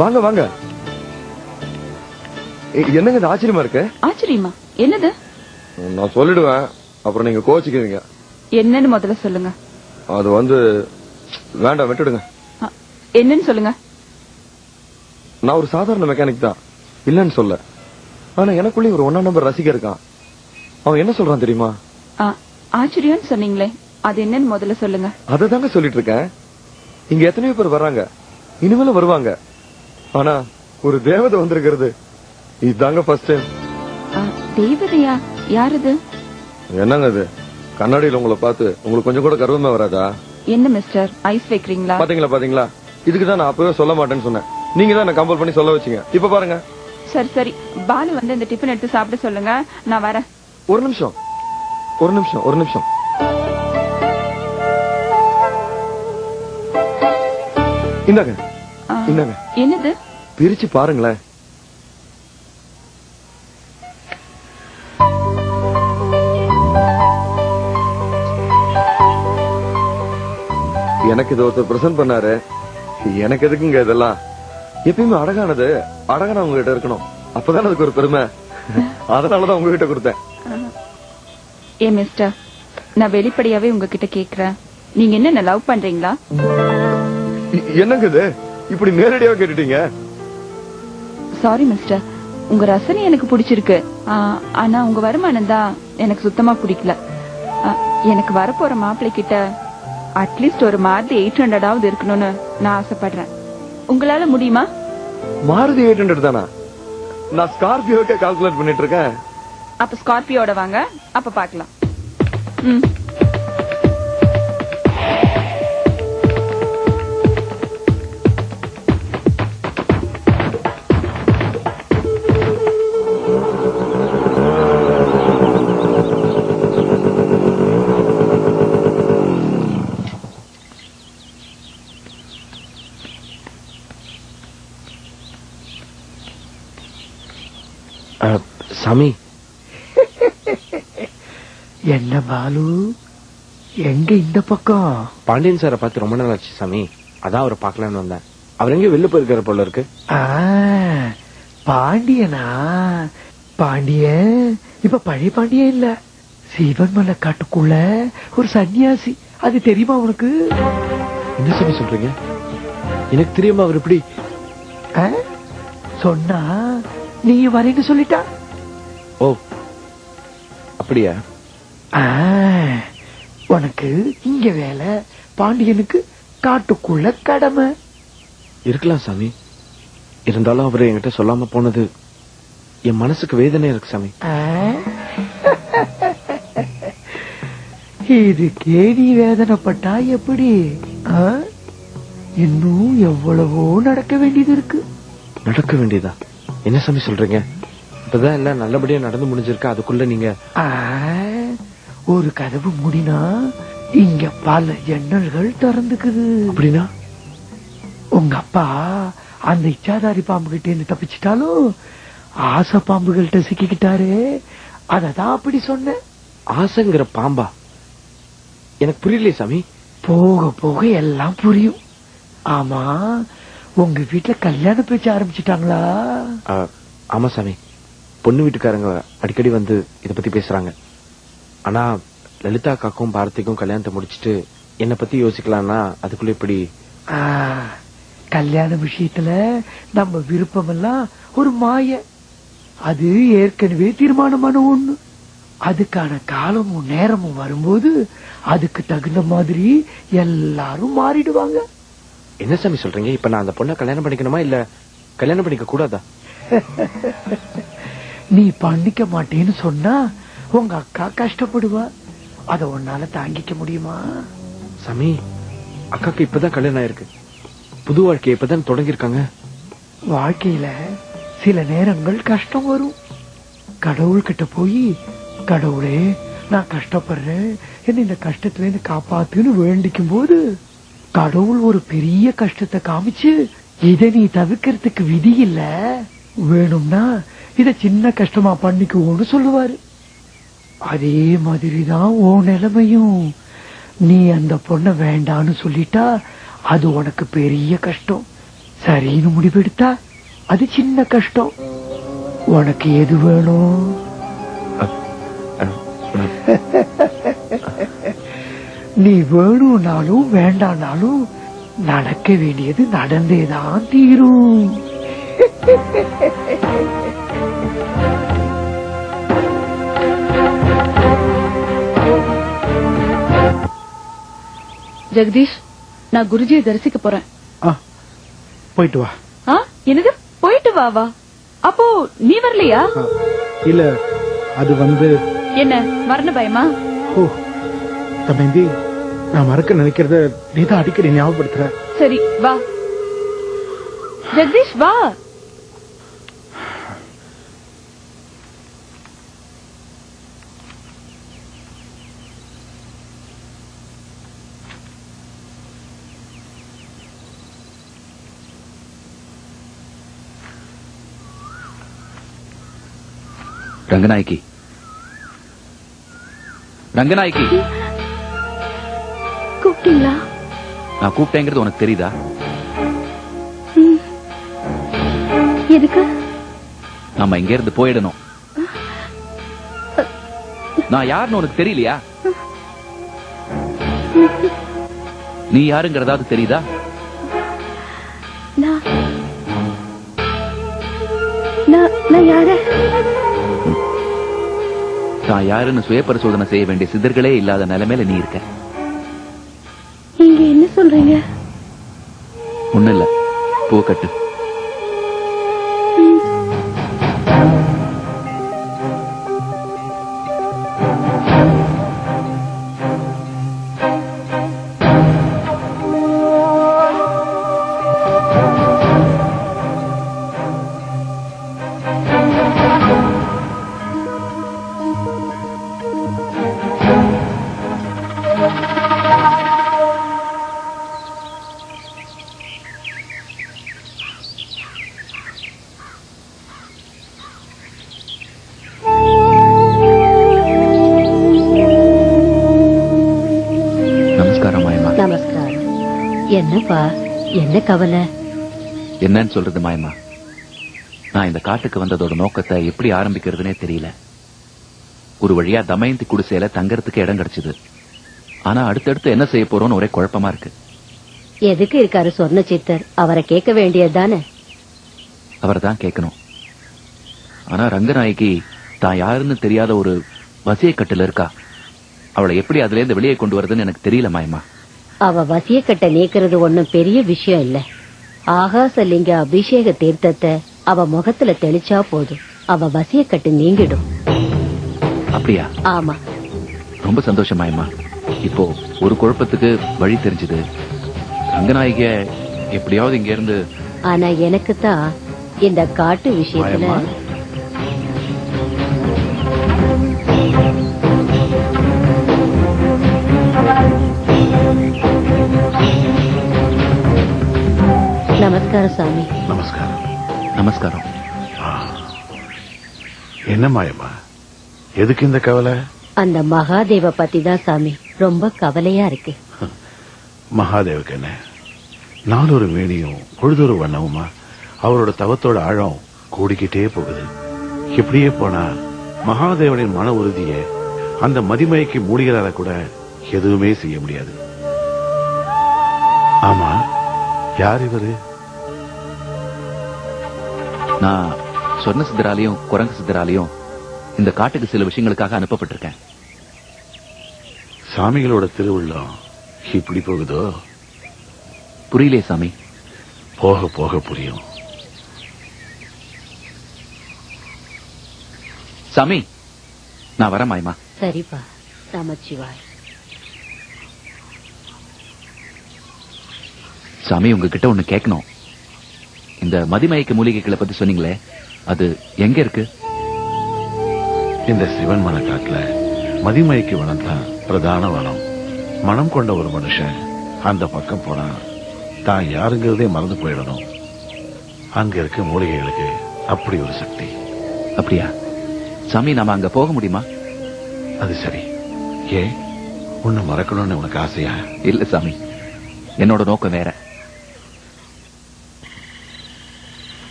வாங்க வாங்க. என்னங்க இது ஆச்சரியமா இருக்கு? ஆச்சரியமா? என்னது? நான் சொல்லிடுவேன். அப்புறம் நீங்க கோச்சிக்குவீங்க என்னன்னு முதல்ல சொல்லுங்க. அது வந்து வேண்டாம் விட்டுடுங்க. என்னன்னு சொல்லுங்க. நான் ஒரு சாதாரண மெக்கானிக் தான். இல்லன்னு சொல்ல. ஆனா எனக்குள்ளேயும் ஒரு ஒன்னா நம்பர் ரசிகர் இருக்கான். அவன் என்ன சொல்றான் தெரியுமா? ஆச்சரியம்னு சொன்னீங்களே. அது என்னன்னு முதல்ல சொல்லுங்க. அதை தாங்க சொல்லிட்டு இருக்கேன். இங்க எத்தனையோ பேர் வர்றாங்க. இனிமேலும் வருவாங்க. ஆனா ஒரு தேவதை வந்திருக்கிறது. இதுதாங்க ஃபர்ஸ்ட் டைம் அ, தேவதையா? யாரது? என்னங்க இது? கண்ணாடியில உங்களை பார்த்து உங்களுக்கு கொஞ்சம் கூட கர்வமே வராதா? என்ன மிஸ்டர் ஐஸ் வைக்கிறீங்களா? பாத்தீங்களா பாத்தீங்களா? இதுக்கு தான் நான் அப்பவே சொல்ல மாட்டேன்னு சொன்னேன். நீங்க தான் என்ன கம்பல் பண்ணி சொல்ல வச்சீங்க. இப்ப பாருங்க. சரி சரி. பாலு வந்து இந்த டிஃபன் எடுத்து சாப்பிட சொல்லுங்க. நான் வரேன். ஒரு நிமிஷம். ஒரு நிமிஷம் ஒரு நிமிஷம். இந்தாங்க. இந்தாங்க என்னது? பிரிச்சு பாருங்களேன். எனக்கு இது ஒருத்தர் பிரசன்ட் பண்ணாரு. எனக்கு எதுக்குங்க இதெல்லாம்? எப்பயுமே அழகானது அழகான உங்ககிட்ட இருக்கணும். அப்பதானே அதுக்கு ஒரு பெருமை. அதனாலதான் உங்ககிட்ட கொடுத்தேன். ஏ மிஸ்டர் நான் வெளிப்படையாவே உங்ககிட்ட கேக்குறேன். நீங்க என்ன லவ் பண்றீங்களா? என்னங்க இது? இப்படி நேரடியா கேட்டுட்டீங்க? சாரி மிஸ்டர் உங்க ரசனை எனக்கு பிடிச்சிருக்கு. ஆனா உங்க வருமானம் தான் எனக்கு சுத்தமா பிடிக்கல. எனக்கு வரப்போற மாப்பிள்ளை கிட்ட அட்லீஸ்ட் ஒரு மாருதி எயிட் ஹண்ட்ரடாவது இருக்கணும்னு நான் ஆசைப்படுறேன். உங்களால முடியுமா? மாருதி எயிட் ஹண்ட்ரட் தானா? நான் ஸ்கார்பியோக்கே கால்குலேட் பண்ணிட்டு இருக்கேன். அப்ப ஸ்கார்பியோட வாங்க. அப்ப பாக்கலாம் ம். சாமி. என்ன பாலு? எங்க இந்த பக்கம்? பாண்டியன் சாரை பார்த்து ரொம்ப நாள் ஆச்சு சாமி. அதான் அவரை பார்க்கலான்னு வந்தேன். அவர் எங்க வெளில போயிருக்கிற போல இருக்கு. ஆ, பாண்டியனா? பாண்டியன்? இப்ப பழைய பாண்டியன் இல்ல. சிவன் மலை காட்டுக்குள்ள ஒரு சன்னியாசி அது தெரியுமா உனக்கு? என்ன சாமி சொல்றீங்க? எனக்கு தெரியாம அவர் இப்படி? ஆ? சொன்னா நீ வரேன்னு சொல்லிட்டா? ஓ அப்படியா? உனக்கு இங்க வேலை பாண்டியனுக்கு காட்டுக்குள்ள கடமை. இருக்கலாம் சாமி. இருந்தாலும் அவர் என்கிட்ட சொல்லாம போனது என் மனசுக்கு வேதனை இருக்கு சாமி. ஆ? இதுக்கே நீ வேதனைப்பட்டா எப்படி? இன்னும் எவ்வளவோ நடக்க வேண்டியது இருக்கு. நடக்க வேண்டியதா? என்ன சாமி சொல்றீங்க? இப்பதான் எல்லாம் நல்லபடியா நடந்து முடிஞ்சிருக்கு? அதுக்குள்ள நீங்க ஒரு கதவு மூடினா இங்க பல ஜன்னல்கள் திறந்துக்குது. அப்படின்னா? உங்க அப்பா அந்த இச்சாதாரி பாம்பு கிட்ட இருந்து தப்பிச்சிட்டாலும் ஆசை பாம்புகள்கிட்ட சிக்கிக்கிட்டாரு. அததான் அப்படி சொன்னேன். ஆசைங்கிற பாம்பா? எனக்கு புரியலையே சாமி. போக போக எல்லாம் புரியும். ஆமா உங்க வீட்டுல கல்யாண பேச்சு ஆரம்பிச்சிட்டாங்களா? ஆமா சாமி. பொண்ணு வீட்டுக்காரங்க அடிக்கடி வந்து இத பத்தி பேசுறாங்க. ஆனா லலிதா அக்காக்கும் பாரதிக்கும் கல்யாணத்தை முடிச்சிட்டு என்ன பத்தி யோசிக்கலாம்னா அதுக்குள்ள இப்படி கல்யாண விஷயத்துல நம்ம விருப்பம் எல்லாம் ஒரு மாய. அது ஏற்கனவே தீர்மானமான ஒண்ணு. அதுக்கான காலமும் நேரமும் வரும்போது அதுக்கு தகுந்த மாதிரி எல்லாரும் மாறிடுவாங்க. என்ன சாமி சொல்றீங்க? இப்ப நான் அந்த பொண்ணை கல்யாணம் பண்ணிக்கணுமா இல்ல கல்யாணம் பண்ணிக்க கூடாதா? நீ பண்ணிக்க மாட்டேன்னு சொன்னா உங்க அக்கா கஷ்டப்படுவா. அத உன்னால தாங்கிக்க முடியுமா? சாமி அக்காக்கு இப்பதான் கல்யாணம் ஆயிருக்கு. புது வாழ்க்கை இப்பதான் தொடங்கியிருக்காங்க. வாழ்க்கையில சில நேரங்கள் கஷ்டம் வரும். கடவுள்கிட்ட போய் கடவுளே நான் கஷ்டப்படுறேன். என்ன இந்த கஷ்டத்துல இருந்து காப்பாத்துன்னு வேண்டிக்கும் போது கடவுள் ஒரு பெரிய கஷ்டத்தை காமிச்சு இதை நீ தவிர்க்கிறதுக்கு விதி இல்ல. வேணும்னா இத சின்ன கஷ்டமா பண்ணிக்குவோன்னு சொல்லுவாரு. அதே மாதிரிதான் ஓ நிலைமையும். நீ அந்த பொண்ணை வேண்டான்னு சொல்லிட்டா அது உனக்கு பெரிய கஷ்டம். சரின்னு முடிவெடுத்தா அது சின்ன கஷ்டம். உனக்கு எது வேணும்? நீ வேணும்னாலும் வேண்டானாலும் நடக்க வேண்டியது நடந்தேதான் தீரும். ஜெகதீஷ் நான் குருஜியை தரிசிக்க போறேன். போயிட்டு வா. என்னது? போயிட்டு வா வா. அப்போ நீ வரலையா? இல்ல அது வந்து என்ன மரண பயமா? ஓ தம்பி நான் மறக்க நினைக்கிறத நீதான் அடிக்கடி ஞாபகப்படுத்துற. சரி வா. ஜெகதீஷ் வா. ரங்கநாயகி. ரங்கநாயகி. கூப்பிட்டீங்களா? நான் கூப்பிட்டேங்கிறது உனக்கு தெரியுதா? எதுக்கு? நம்ம இங்க இருந்து போயிடணும். நான் யாருன்னு உனக்கு தெரியலையா? நீ யாருங்கிறதாவது தெரியுதா? நான் யார? நான் யாருன்னு சுய பரிசோதனை செய்ய வேண்டிய சிதர்களே இல்லாத நிலைமையில நீ இருக்க. நீங்க என்ன சொல்றீங்க? ஒண்ணு இல்ல. பூ கட்டு. என்னப்பா? என்ன கவலை? என்னன்னு சொல்றது மாயமா நான் இந்த காட்டுக்கு வந்ததோட நோக்கத்தை எப்படி ஆரம்பிக்கிறதுனே தெரியல. ஒரு வழியா தமயந்தி குடிசையில தங்கறதுக்கு இடம் கிடைச்சது. ஆனா அடுத்தடுத்து என்ன செய்ய போறோம்னு ஒரே குழப்பமா இருக்கு. எதுக்கு இருக்காரு சொர்ண சித்தர் அவரை கேட்க வேண்டியதுதானே? அவரை தான் கேட்கணும். ஆனா ரங்கநாயகி தான் யாருன்னு தெரியாத ஒரு வசியக்கட்டுல இருக்கா? அவளை எப்படி அதுல இருந்து வெளியே கொண்டு வரதுன்னு எனக்கு தெரியல மாயமா அவ வசியக்கட்டை நீக்கிறது ஒண்ணும் பெரிய விஷயம் இல்ல. ஆகாசலிங்க அபிஷேக தீர்த்தத்தை அவ முகத்துல தெளிச்சா போதும். அவ வசியக்கட்டு நீங்கிடும். அப்படியா? ஆமா. ரொம்ப சந்தோஷம் மாயமா இப்போ ஒரு குழப்பத்துக்கு வழி தெரிஞ்சது. ரங்கநாயகிய எப்படியாவது இங்க இருந்து ஆனா எனக்கு தான் இந்த காட்டு விஷயத்துல நமஸ்காரம் சாமி. நமஸ்காரம். நமஸ்காரம். என்ன மாயம்மா எதுக்கு இந்த கவலை? அந்த மகாதேவ பத்தி தான் சாமி. ரொம்ப கவலையா இருக்கு. மகாதேவுக்கு என்ன? நாளொரு வேணியும் பொழுதொரு வண்ணமுமா? அவரோட தவத்தோட ஆழம் கூடிக்கிட்டே போகுது. இப்படியே போனா மகாதேவனின் மன உறுதிய அந்த மதிமயக்கு மூடிகளால கூட எதுவுமே செய்ய முடியாது. ஆமா. யார் இவரு? நான் சொர்ண சித்தராலையும் குரங்கு சித்தராலையும் இந்த காட்டுக்கு சில விஷயங்களுக்காக அனுப்பப்பட்டிருக்கேன். சாமிகளோட திருவுள்ளம் இப்படி போகுதோ? புரியலையே சாமி. போக போக புரியும். சாமி நான் வரேன் மாயமா சரிப்பா நமச்சிவாய் சாமி உங்ககிட்ட ஒண்ணு கேட்கணும். இந்த மதிமயக்க மூலிகைகளை பத்தி சொன்னீங்களே அது எங்க இருக்கு? இந்த சிவன் மன காட்டுல மதிமயக்கு வனம் தான் பிரதான வனம். மனம் கொண்ட ஒரு மனுஷன் அந்த பக்கம் போனா தான் யாருங்கிறதே மறந்து போயிடணும். அங்க இருக்க மூலிகைகளுக்கு அப்படி ஒரு சக்தி. அப்படியா? சாமி நாம அங்க போக முடியுமா? அது சரி. ஏன்? உன்னை மறக்கணும்னு உனக்கு ஆசையா? இல்ல சாமி என்னோட நோக்கம் வேற.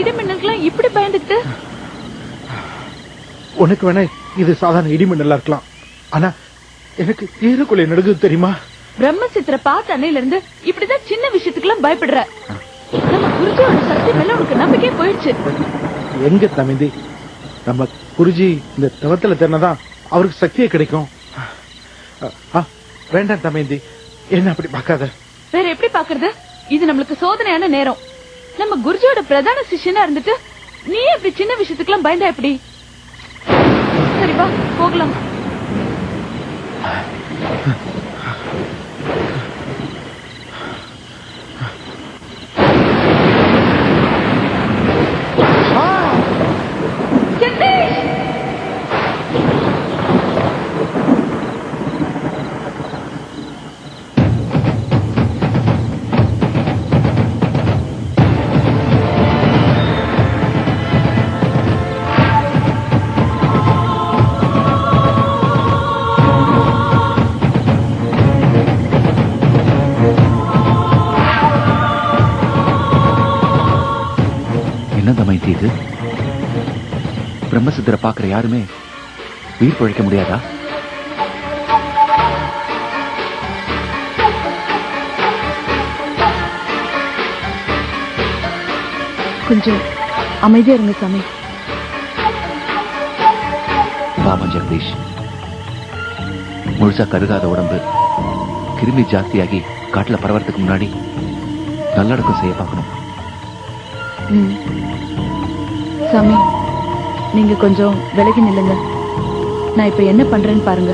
இடிமின்னலுக்குலாம் இப்படி பயந்துக்கிட்டு உனக்கு வேணா இது சாதாரண இடிமின்னலா இருக்கலாம். ஆனா எனக்கு ஏறக்குள்ள நடுங்குது தெரியுமா? பிரம்மசித்திர பார்த்த அன்னையில இருந்து இப்படிதான் சின்ன விஷயத்துக்குலாம் பயப்படுற. நம்ம குருஜியோட சக்தி மேல உனக்கு நம்பிக்கையே போயிடுச்சு. எங்க தம்பிந்தி நம்ம குருஜி இந்த தவத்துல திறனதான் அவருக்கு சக்தியே கிடைக்கும். வேண்டாம் தம்பிந்தி என்ன அப்படி பார்க்காத? வேற எப்படி பாக்குறது இது நம்மளுக்கு சோதனையான நேரம். நம்ம குருஜியோட பிரதான சிஷ்யனா இருந்துட்டு நீ இப்படி சின்ன விஷயத்துக்குலாம் பயந்தா எப்படி? சரி வா போகலாம். பிரம்மசித்தரை பாக்குற யாருமே உயிர் பழைக்க முடியாதா? கொஞ்சம் அமைதியா இருங்க சாமி. பாவம் ஜெகதீஷ் முழுசா கருகாத உடம்பு கிருமி ஜாஸ்தியாகி காட்டுல பரவறதுக்கு முன்னாடி நல்லடக்கம் செய்ய பார்க்கணும். சாமி நீங்க கொஞ்சம் விலகி நில்லுங்க. நான் இப்ப என்ன பண்றேன்னு பாருங்க.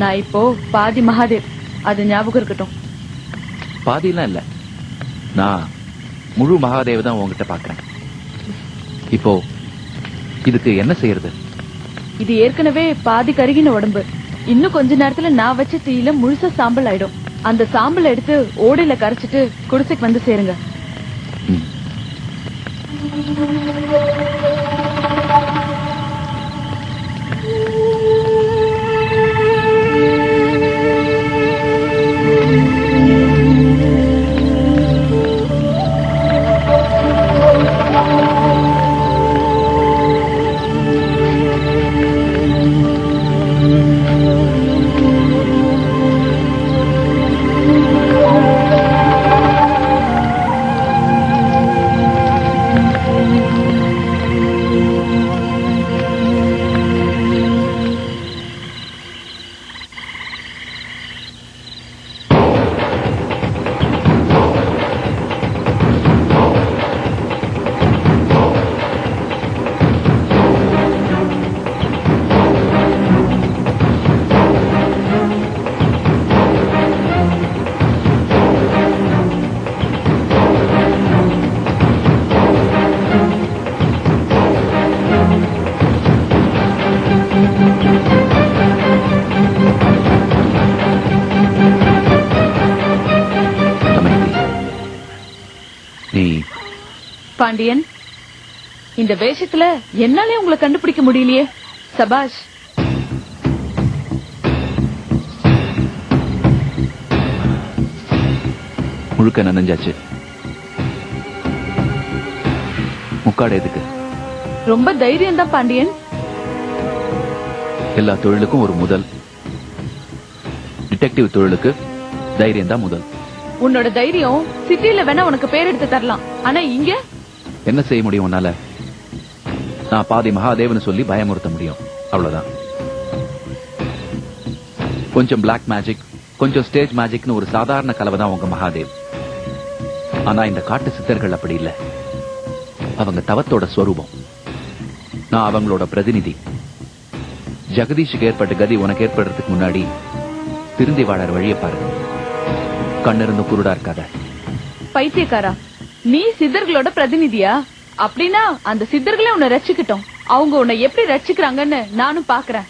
நான் இப்போ பாதி மகாதேவ். அது ஞாபகம் இருக்கட்டும். பாதியெல்லாம் இல்ல. நான் முழு மகாதேவ தான் உங்ககிட்ட பாக்குறேன் இப்போ இதுக்கு என்ன செய்யறது? இது ஏற்கனவே பாதி கருகின உடம்பு. இன்னும் கொஞ்ச நேரத்துல நான் வச்ச தீயில முழுசா சாம்பல் ஆயிடும். அந்த சாம்பல் எடுத்து ஓடையில கரைச்சிட்டு குடிசைக்கு வந்து சேருங்க. பாண்டியன் இந்த வேஷத்துல என்னாலே உங்களை கண்டுபிடிக்க முடியலையே. சபாஷ். முழுக்க நனைஞ்சாச்சு. முக்காடு எதுக்கு? ரொம்ப தைரியம் தான் பாண்டியன். எல்லா தொழிலுக்கும் ஒரு முதல். டிடெக்டிவ் தொழிலுக்கு தைரியம் தான் முதல். உன்னோட தைரியம் சிட்டில வேணா உனக்கு பேர் எடுத்து தரலாம். ஆனா இங்க என்ன செய்ய முடியும் உன்னால? நான் பாதி மகாதேவன் சொல்லி பயமுறுத்த முடியும். அவ்வளவுதான். கொஞ்சம் பிளாக் மேஜிக் கொஞ்சம் ஸ்டேஜ் மேஜிக்னு ஒரு சாதாரண கலவை தான் உங்க மகாதேவ். ஆனா இந்த காட்டு சித்தர்கள் அப்படி இல்லை. அவங்க தவத்தோட ஸ்வரூபம். நான் அவங்களோட பிரதிநிதி. ஜெகதீஷுக்கு ஏற்பட்ட கதி உனக்கு ஏற்படுறதுக்கு முன்னாடி திருந்தி வாழற வழியை பாருங்க. கண்ணிருந்து குருடா இருக்காத. பைத்தியக்காரா? நீ சித்தர்களோட பிரதிநிதியா? அப்படின்னா அந்த சித்தர்களே உன்னை ரச்சிக்கிட்டோம் அவங்க உன்னை எப்படி ரச்சிக்கிறாங்கன்னு நானும் பாக்குறேன்.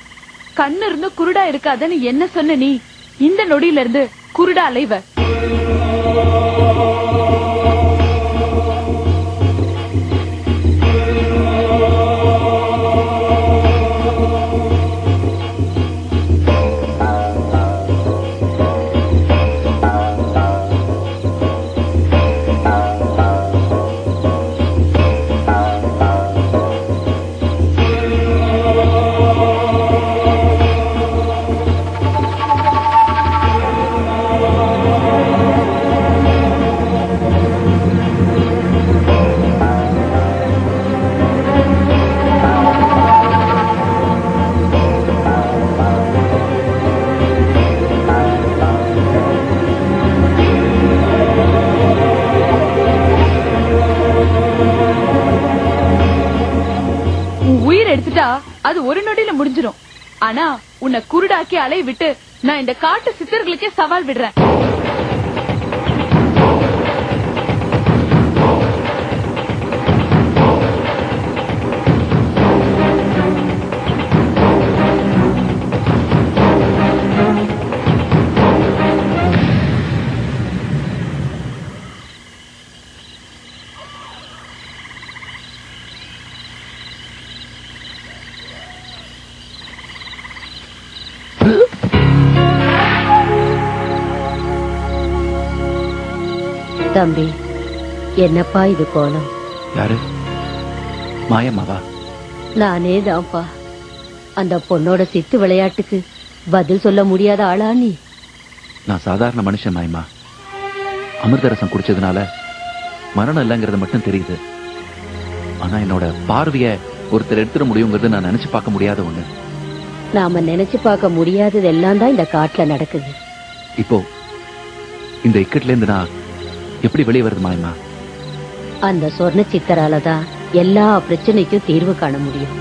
கண்ணு இருந்து குருடா இருக்காதன்னு என்ன சொன்ன நீ? இந்த நொடியில இருந்து குருடா அலைவ. ஆனா உன்னை குருடாக்கி அலைய விட்டு நான் இந்த காட்டு சித்தர்களுக்கே சவால் விடுறேன். தம்பி என்னப்பா இது கோலம்? யாரு? மாயம்மாவா? நானே தான்ப்பா. அந்த பொண்ணோட சித்து விளையாட்டுக்கு பதில் சொல்ல முடியாத ஆளா நீ? நான் சாதாரண மனுஷன் மாயம்மா. அமிர்தரசம் குடிச்சதுனால மரணம் இல்லைங்கிறது மட்டும் தெரியுது. ஆனா என்னோட பார்வைய ஒருத்தர் எடுத்துட முடியுங்கிறது நான் நினைச்சு பார்க்க முடியாத ஒண்ணு. நாம நினைச்சு பார்க்க முடியாதது எல்லாம் தான் இந்த காட்டுல நடக்குது. இப்போ இந்த இக்கட்ல இருந்து நான் எப்படி வெளியே வருது மாயமா அந்த சொர்ண சித்தரால தான் எல்லா பிரச்சனைக்கும் தீர்வு காண முடியும்.